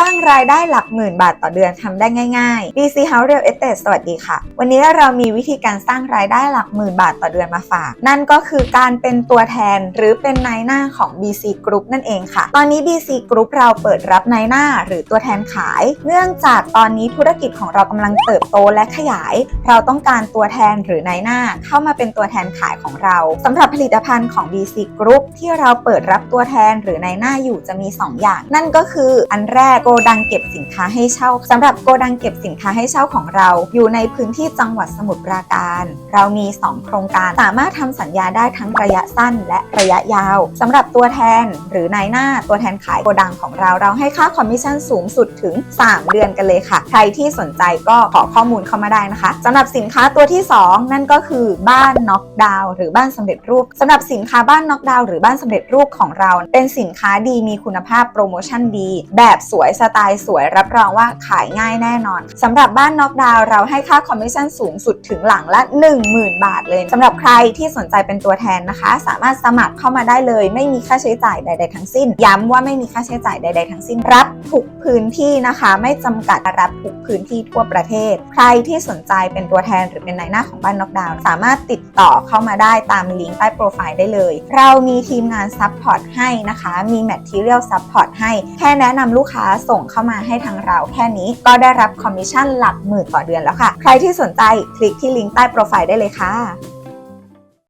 ร้างรายได้หลักหมื่นบาทต่อเดือนทำได้ง่ายๆ DC House Real Estate สวัสดีค่ะ วันนี้เรามีวิธีการสร้างรายได้หลักหมื่นบาทต่อเดือนมาฝาก นั่นก็คือการเป็นตัวแทนหรือเป็นนายหน้าของ BC Group นั่นเองค่ะ ตอนนี้ BC Group เราเปิดรับนายหน้าหรือตัวแทนขาย เนื่องจากตอนนี้ธุรกิจของเรากำลังเติบโตและขยาย เราต้องการตัวแทนหรือนายหน้าเข้ามาเป็นตัวแทนขายของเราสำหรับผลิตภัณฑ์ของ BC Group ที่เราเปิดรับตัวแทนหรือนายหน้าอยู่จะมี 2 อย่าง นั่นก็คืออันแรกดังเก็บสินค้าให้เช่าสำหรับโกดังเก็บสินค้าให้เช่าของเรา อยู่ในพื้นที่จังหวัดสมุทรปราการ เรามี 2 โครงการสามารถทำสัญญาได้ทั้งระยะสั้นและระยะยาวสำหรับตัวแทนหรือนายหน้าตัวแทนขายโกดังของเราเราให้ค่าคอมมิชชั่นสูงสุดถึง 3 เดือนกันเลยค่ะ ใครที่สนใจก็ขอข้อมูลเข้ามาได้นะคะสำหรับสินค้าตัวที่ 2 นั่นก็คือบ้านน็อกดาวน์หรือบ้านสำเร็จรูปสำหรับสินค้าบ้านน็อกดาวน์หรือบ้านสำเร็จรูปของเรา เป็นสินค้าดีมีคุณภาพโปรโมชั่นดี แบบสวยสไตล์สวยรับรองว่าขายง่ายแน่นอนสำหรับบ้านน็อกดาวเราให้ค่าคอมมิชชั่นสูงสุดถึงหลังละ 10,000 บาทเลยสำหรับใครที่สนใจเป็นตัวแทนนะคะ สามารถสมัครเข้ามาได้เลย ไม่มีค่าใช้จ่ายใด ๆ ทั้งสิ้น ย้ำว่าไม่มีค่าใช้จ่ายใด ๆ ทั้งสิ้นรับทุกพื้นที่นะคะ ไม่จำกัดรับทุกพื้นที่ทั่วประเทศ ใครที่สนใจเป็นตัวแทนหรือเป็นนายหน้าของบ้านน็อกดาวสามารถติดต่อเข้ามาได้ตามลิงก์ใต้โปรไฟล์ได้เลย เรามีทีมงานซัพพอร์ตให้นะคะ มี Material Support ให้ แค่แนะนำลูกค้าส่งเข้ามาให้ทางเราแค่นี้ก็ได้รับคอมมิชชั่นหลักหมื่นต่อเดือนแล้วค่ะ ใครที่สนใจคลิกที่ลิงก์ใต้โปรไฟล์ได้เลยค่ะ